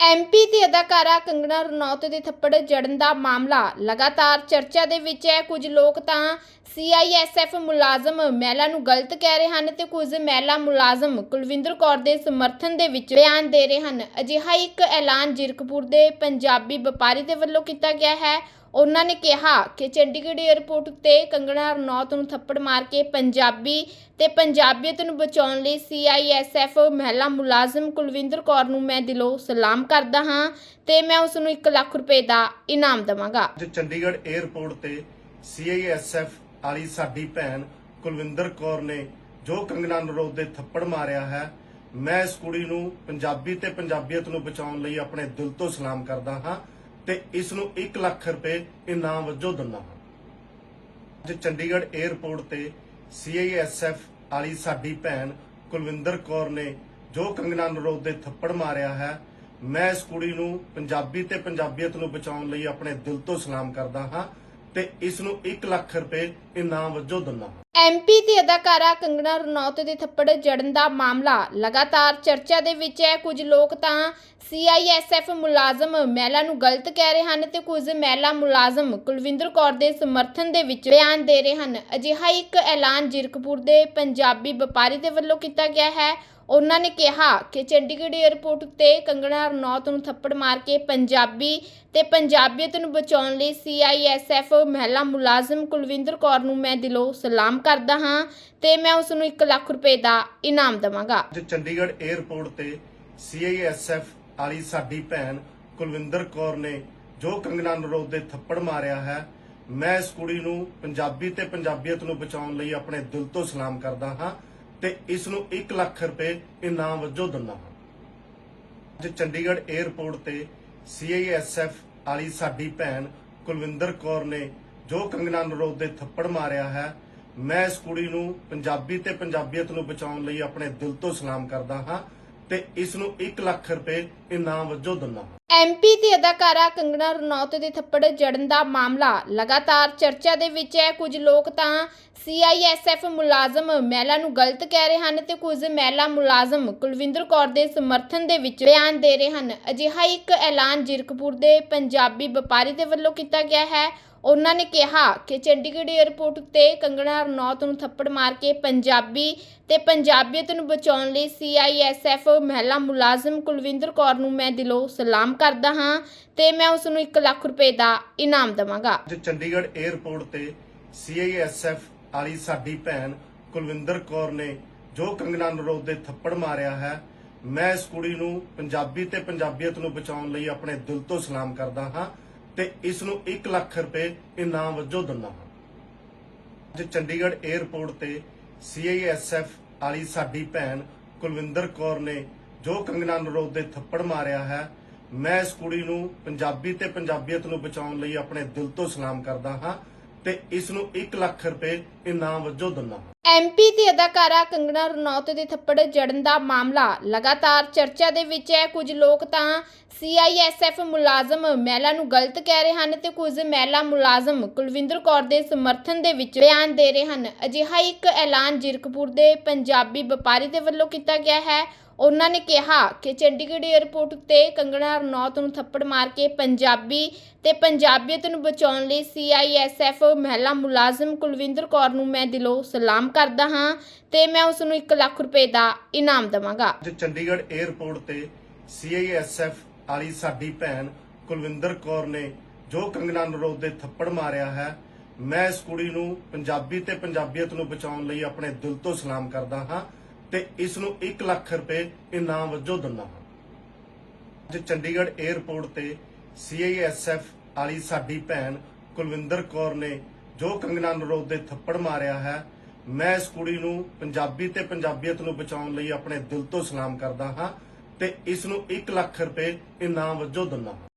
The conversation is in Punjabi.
ਐਮਪੀ ਦੀ ਅਦਾਕਾਰਾ ਕੰਗਣਾ ਰਣੌਤ ਦੇ ਥੱਪੜ ਜੜਨ ਦਾ ਮਾਮਲਾ ਲਗਾਤਾਰ ਚਰਚਾ ਦੇ ਵਿੱਚ ਹੈ। ਕੁਝ ਲੋਕ ਤਾਂ ਸੀਆਈਐਸਐਫ ਮੁਲਾਜ਼ਮ ਮਹਿਲਾ ਨੂੰ ਗਲਤ ਕਹਿ ਰਹੇ ਹਨ ਤੇ ਕੁਝ ਮਹਿਲਾ ਮੁਲਾਜ਼ਮ ਕੁਲਵਿੰਦਰ ਕੌਰ ਦੇ ਸਮਰਥਨ ਦੇ ਵਿੱਚ ਬਿਆਨ ਦੇ ਰਹੇ ਹਨ। ਅਜਿਹਾ ਇੱਕ ਐਲਾਨ ਜਿਰਕਪੁਰ ਦੇ ਪੰਜਾਬੀ ਵਪਾਰੀ ਦੇ ਵੱਲੋਂ ਕੀਤਾ ਗਿਆ ਹੈ। ਉਹਨਾਂ ਨੇ ਕਿਹਾ ਕਿ ਚੰਡੀਗੜ੍ਹ 에ਅਰਪੋਰਟ ਉੱਤੇ ਕੰਗਣਾ ਰਣੌਤ ਨੂੰ ਥੱਪੜ ਮਾਰ ਕੇ ਪੰਜਾਬੀ ਤੇ ਪੰਜਾਬੀਅਤ ਨੂੰ ਬਚਾਉਣ ਲਈ ਸੀਆਈਐਸਐਫ ਮਹਿਲਾ ਮੁਲਾਜ਼ਮ ਕੁਲਵਿੰਦਰ ਕੌਰ ਨੂੰ ਮੈਂ ਦਿਲੋਂ ਸਲਾਮ ਕਰਦਾ ਹਾਂ ਤੇ ਮੈਂ ਉਸ ਨੂੰ 1 ਲੱਖ ਰੁਪਏ ਦਾ ਇਨਾਮ ਦੇਵਾਂਗਾ। ਅੱਜ ਚੰਡੀਗੜ੍ਹ 에ਅਰਪੋਰਟ ਤੇ ਸੀਆਈਐਸਐਫ ਵਾਲੀ ਸਾਡੀ ਭੈਣ ਕੁਲਵਿੰਦਰ ਕੌਰ ਨੇ ਜੋ ਕੰਗਨਾ ਨਰੋਦ ਦੇ ਥੱਪੜ ਮਾਰਿਆ ਹੈ, ਮੈਂ ਇਸ ਕੁੜੀ ਨੂੰ ਪੰਜਾਬੀ ਤੇ ਪੰਜਾਬੀਅਤ ਨੂੰ ਬਚਾਉਣ ਲਈ ਆਪਣੇ ਦਿਲ ਤੋਂ ਸਲਾਮ ਕਰਦਾ ਹਾਂ ਤੇ ਇਸ ਨੂੰ 1 ਲੱਖ ਰੁਪਏ ਇਨਾਮ ਵਜੋਂ ਦਿੰਦਾ ਹਾਂ। ਅੱਜ ਚੰਡੀਗੜ੍ਹ 에ਅਰਪੋਰਟ ਤੇ ਸੀਆਈਐਸਐਫ ਵਾਲੀ ਸਾਡੀ ਭੈਣ ਕੁਲਵਿੰਦਰ ਕੌਰ ਨੇ ਜੋ ਕੰਗਨਾ ਨਰੋਦ ਦੇ ਥੱਪੜ ਮਾਰਿਆ ਹੈ, ਮੈਂ ਇਸ ਕੁੜੀ ਨੂੰ ਪੰਜਾਬੀ ਤੇ ਪੰਜਾਬੀਅਤ ਨੂੰ ਬਚਾਉਣ ਲਈ ਆਪਣੇ ਦਿਲ ਤੋਂ ਸਲਾਮ ਕਰਦਾ ਹਾਂ ਤੇ ਇਸ ਨੂੰ 1 ਲੱਖ ਰੁਪਏ ਇਨਾਮ ਵਜੋਂ ਦਿੰਦਾ ਹਾਂ। ਐਮਪੀ ਦੀ ਅਦਾਕਾਰਾ ਕੰਗਣਾ ਰਣੌਤ ਦੇ ਥੱਪੜ ਜੜਨ ਦਾ ਮਾਮਲਾ ਲਗਾਤਾਰ ਚਰਚਾ ਦੇ ਵਿੱਚ ਹੈ। ਕੁਝ ਲੋਕ ਤਾਂ ਸੀਆਈਐਸਐਫ ਮੁਲਾਜ਼ਮ ਮਹਿਲਾ ਨੂੰ ਗਲਤ ਕਹਿ ਰਹੇ ਹਨ ਤੇ ਕੁਝ ਮਹਿਲਾ ਮੁਲਾਜ਼ਮ ਕੁਲਵਿੰਦਰ ਕੌਰ ਦੇ ਸਮਰਥਨ ਦੇ ਵਿੱਚ ਬਿਆਨ ਦੇ ਰਹੇ ਹਨ। ਅਜਿਹਾ ਇੱਕ ਐਲਾਨ ਜਿਰਕਪੁਰ ਦੇ ਪੰਜਾਬੀ ਵਪਾਰੀ ਦੇ ਵੱਲੋਂ ਕੀਤਾ ਗਿਆ ਹੈ। ਉਹਨਾਂ ਨੇ ਕਿਹਾ ਕਿ ਚੰਡੀਗੜ੍ਹ 에ਅਰਪੋਰਟ ਉੱਤੇ ਕੰਗਣਾ ਰਣੌਤ ਨੂੰ ਥੱਪੜ ਮਾਰ ਕੇ ਪੰਜਾਬੀ ਤੇ ਪੰਜਾਬੀਅਤ ਨੂੰ ਬਚਾਉਣ ਲਈ ਸੀਆਈਐਸਐਫ ਮਹਿਲਾ ਮੁਲਾਜ਼ਮ ਕੁਲਵਿੰਦਰ ਕੌਰ ਨੂੰ ਮੈਂ ਦਿਲੋਂ ਸਲਾਮ ਕਰਦਾ ਹਾਂ ਤੇ ਮੈਂ ਉਸ ਨੂੰ 1 ਲੱਖ ਰੁਪਏ ਦਾ ਇਨਾਮ ਦੇਵਾਂਗਾ। ਅੱਜ ਚੰਡੀਗੜ੍ਹ 에ਅਰਪੋਰਟ ਤੇ ਸੀਆਈਐਸਐਫ ਵਾਲੀ ਸਾਡੀ ਭੈਣ ਕੁਲਵਿੰਦਰ ਕੌਰ ਨੇ ਜੋ ਕੰਗਨਾ ਨਰੋਦ ਦੇ ਥੱਪੜ ਮਾਰਿਆ ਹੈ, ਮੈਂ ਇਸ ਕੁੜੀ ਨੂੰ ਪੰਜਾਬੀ ਤੇ ਪੰਜਾਬੀਅਤ ਨੂੰ ਬਚਾਉਣ ਲਈ ਆਪਣੇ ਦਿਲ ਤੋਂ ਸਲਾਮ ਕਰਦਾ ਹਾਂ ਤੇ ਇਸ ਨੂੰ 1 ਲੱਖ ਰੁਪਏ ਇਨਾਮ ਵਜੋਂ ਦਿੰਦਾ ਹਾਂ। ਅੱਜ ਚੰਡੀਗੜ੍ਹ 에ਅਰਪੋਰਟ ਤੇ ਸੀਆਈਐਸਐਫ ਵਾਲੀ ਸਾਡੀ ਭੈਣ ਕੁਲਵਿੰਦਰ ਕੌਰ ਨੇ ਜੋ ਕੰਗਨਾ ਨਰੋਦ ਦੇ ਥੱਪੜ ਮਾਰਿਆ ਹੈ ਮੈਂ ਇਸ ਕੁੜੀ ਨੂੰ ਪੰਜਾਬੀ ਤੇ ਪੰਜਾਬੀਅਤ ਨੂੰ ਬਚਾਉਣ ਲਈ ਆਪਣੇ ਦਿਲ ਤੋਂ ਸਲਾਮ ਕਰਦਾ ਹਾਂ ਤੇ ਇਸ ਨੂੰ 1 ਲੱਖ ਰੁਪਏ ਇਨਾਮ ਵਜੋਂ ਦਿੰਦਾ ਹਾਂ। ਐਮਪੀ ਦੀ ਅਦਾਕਾਰਾ ਕੰਗਣਾ ਰਣੌਤ ਦੇ ਥੱਪੜ ਜੜਨ ਦਾ ਮਾਮਲਾ ਲਗਾਤਾਰ ਚਰਚਾ ਦੇ ਵਿੱਚ ਹੈ। ਕੁਝ ਲੋਕ ਤਾਂ ਸੀਆਈਐਸਐਫ ਮੁਲਾਜ਼ਮ ਮਹਿਲਾ ਨੂੰ ਗਲਤ ਕਹਿ ਰਹੇ ਹਨ ਤੇ ਕੁਝ ਮਹਿਲਾ ਮੁਲਾਜ਼ਮ ਕੁਲਵਿੰਦਰ ਕੌਰ ਦੇ ਸਮਰਥਨ ਦੇ ਵਿੱਚ ਬਿਆਨ ਦੇ ਰਹੇ ਹਨ। ਅਜਿਹਾ ਇੱਕ ਐਲਾਨ ਜਿਰਕਪੁਰ ਦੇ ਪੰਜਾਬੀ ਵਪਾਰੀ ਦੇ ਵੱਲੋਂ ਕੀਤਾ ਗਿਆ ਹੈ। ਉਹਨਾਂ ਨੇ ਕਿਹਾ ਕਿ ਚੰਡੀਗੜ੍ਹ 에ਅਰਪੋਰਟ ਉੱਤੇ ਕੰਗਣਾ ਰਣੌਤ ਨੂੰ ਥੱਪੜ ਮਾਰ ਕੇ ਪੰਜਾਬੀ ਤੇ ਪੰਜਾਬੀਅਤ ਨੂੰ ਬਚਾਉਣ ਲਈ ਸੀਆਈਐਸਐਫ ਮਹਿਲਾ ਮੁਲਾਜ਼ਮ ਕੁਲਵਿੰਦਰ ਕੌਰ ਨੂੰ ਮੈਂ ਦਿਲੋਂ ਸਲਾਮ ਕਰਦਾ ਹਾਂ ਤੇ ਮੈਂ ਉਸ ਨੂੰ 1 ਲੱਖ ਰੁਪਏ ਦਾ ਇਨਾਮ ਦੇਵਾਂਗਾ। ਅੱਜ ਚੰਡੀਗੜ੍ਹ 에ਅਰਪੋਰਟ ਤੇ ਸੀਆਈਐਸਐਫ ਵਾਲੀ ਸਾਡੀ ਭੈਣ ਕੁਲਵਿੰਦਰ ਕੌਰ ਨੇ ਜੋ ਕੰਗਨਾ ਨਰੋਦ ਦੇ ਥੱਪੜ ਮਾਰਿਆ ਹੈ, ਮੈਂ ਇਸ ਕੁੜੀ ਨੂੰ ਪੰਜਾਬੀ ਤੇ ਪੰਜਾਬੀਅਤ ਨੂੰ ਬਚਾਉਣ ਲਈ ਆਪਣੇ ਦਿਲ ਤੋਂ ਸਲਾਮ ਕਰਦਾ ਹਾਂ। ਤੇ ਇਸ ਨੂੰ 1 ਲੱਖ ਰੁਪਏ ਇਨਾਮ ਵਜੋਂ ਦਿੰਦਾ ਹਾਂ। ਅੱਜ ਚੰਡੀਗੜ੍ਹ 에ਅਰਪੋਰਟ ਤੇ ਸੀਆਈਐਸਐਫ ਵਾਲੀ ਸਾਡੀ ਭੈਣ ਕੁਲਵਿੰਦਰ ਕੌਰ ਨੇ ਜੋ ਕੰਗਨਾ ਨਰੋਦ ਦੇ ਥੱਪੜ ਮਾਰਿਆ ਹੈ, ਮੈਂ ਇਸ ਕੁੜੀ ਨੂੰ ਪੰਜਾਬੀ ਤੇ ਪੰਜਾਬੀਅਤ ਨੂੰ ਬਚਾਉਣ ਲਈ ਆਪਣੇ ਦਿਲ ਤੋਂ ਸਲਾਮ ਕਰਦਾ ਹਾਂ। ਤੇ ਇਸ ਨੂੰ 1 ਲੱਖ ਰੁਪਏ ਇਨਾਮ ਵਜੋਂ ਦਿੰਦਾ ਐਮਪੀ ਦੀ ਅਦਾਕਾਰਾ ਕੰਗਣਾ ਰਣੌਤ ਦੇ ਥੱਪੜ ਜੜਨ ਦਾ ਮਾਮਲਾ ਲਗਾਤਾਰ ਚਰਚਾ ਦੇ ਵਿੱਚ ਹੈ। ਕੁਝ ਲੋਕ ਤਾਂ ਸੀਆਈਐਸਐਫ ਮੁਲਾਜ਼ਮ ਮਹਿਲਾ ਨੂੰ ਗਲਤ ਕਹਿ ਰਹੇ ਹਨ ਤੇ ਕੁਝ ਮਹਿਲਾ ਮੁਲਾਜ਼ਮ ਕੁਲਵਿੰਦਰ ਕੌਰ ਦੇ ਸਮਰਥਨ ਦੇ ਵਿੱਚ ਬਿਆਨ ਦੇ ਰਹੇ ਹਨ। ਅਜਿਹਾ ਇੱਕ ਐਲਾਨ ਜਿਰਕਪੁਰ ਦੇ ਪੰਜਾਬੀ ਵਪਾਰੀ ਦੇ ਵੱਲੋਂ ਕੀਤਾ ਗਿਆ ਹੈ। ਉਹਨਾਂ ਨੇ ਕਿਹਾ ਕਿ ਚੰਡੀਗੜ੍ਹ ਏਅਰਪੋਰਟ ਉੱਤੇ ਕੰਗਣਾ ਰਣੌਤ ਨੂੰ ਥੱਪੜ ਮਾਰ ਕੇ ਪੰਜਾਬੀ ਤੇ ਪੰਜਾਬੀਅਤ ਨੂੰ ਬਚਾਉਣ ਲਈ ਸੀਆਈਐਸਐਫ ਮਹਿਲਾ ਮੁਲਾਜ਼ਮ ਕੁਲਵਿੰਦਰ ਕੌਰ ਨੂੰ ਮੈਂ ਦਿਲੋਂ ਸਲਾਮ ਕਰਦਾ ਹਾਂ ਤੇ ਮੈਂ ਉਸ ਨੂੰ 1 ਲੱਖ ਰੁਪਏ ਦਾ ਇਨਾਮ ਦੇਵਾਂਗਾ। ਅੱਜ ਚੰਡੀਗੜ੍ਹ 에ਅਰਪੋਰਟ ਤੇ ਸੀਆਈਐਸਐਫ ਵਾਲੀ ਸਾਡੀ ਭੈਣ ਕੁਲਵਿੰਦਰ ਕੌਰ ਨੇ ਜੋ ਕੰਗਣਾ ਨਰੋਦ ਦੇ ਥੱਪੜ ਮਾਰਿਆ ਹੈ, ਮੈਂ ਇਸ ਕੁੜੀ ਨੂੰ ਪੰਜਾਬੀ ਤੇ ਪੰਜਾਬੀਅਤ ਨੂੰ ਬਚਾਉਣ ਲਈ ਆਪਣੇ ਦਿਲ ਤੋਂ ਸਲਾਮ ਕਰਦਾ ਹਾਂ। ਤੇ ਇਸ ਨੂੰ 1 ਲੱਖ ਰੁਪਏ ਇਨਾਮ ਵਜੋਂ ਦਿੰਦਾ ਹਾਂ। ਅੱਜ ਚੰਡੀਗੜ੍ਹ 에ਅਰਪੋਰਟ ਤੇ ਸੀਆਈਐਸਐਫ ਵਾਲੀ ਸਾਡੀ ਭੈਣ ਕੁਲਵਿੰਦਰ ਕੌਰ ਨੇ ਜੋ ਕੰਗਨਾ ਨਰੋਦ ਦੇ ਥੱਪੜ ਮਾਰਿਆ ਹੈ, ਮੈਂ ਇਸ ਕੁੜੀ ਨੂੰ ਪੰਜਾਬੀ ਤੇ ਪੰਜਾਬੀਅਤ ਨੂੰ ਬਚਾਉਣ ਲਈ ਆਪਣੇ ਦਿਲ ਤੋਂ ਸਲਾਮ ਕਰਦਾ ਹਾਂ ਤੇ ਇਸ ਨੂੰ 1 ਲੱਖ ਰੁਪਏ ਇਨਾਮ ਵਜੋਂ ਦਿੰਦਾ ਹਾਂ।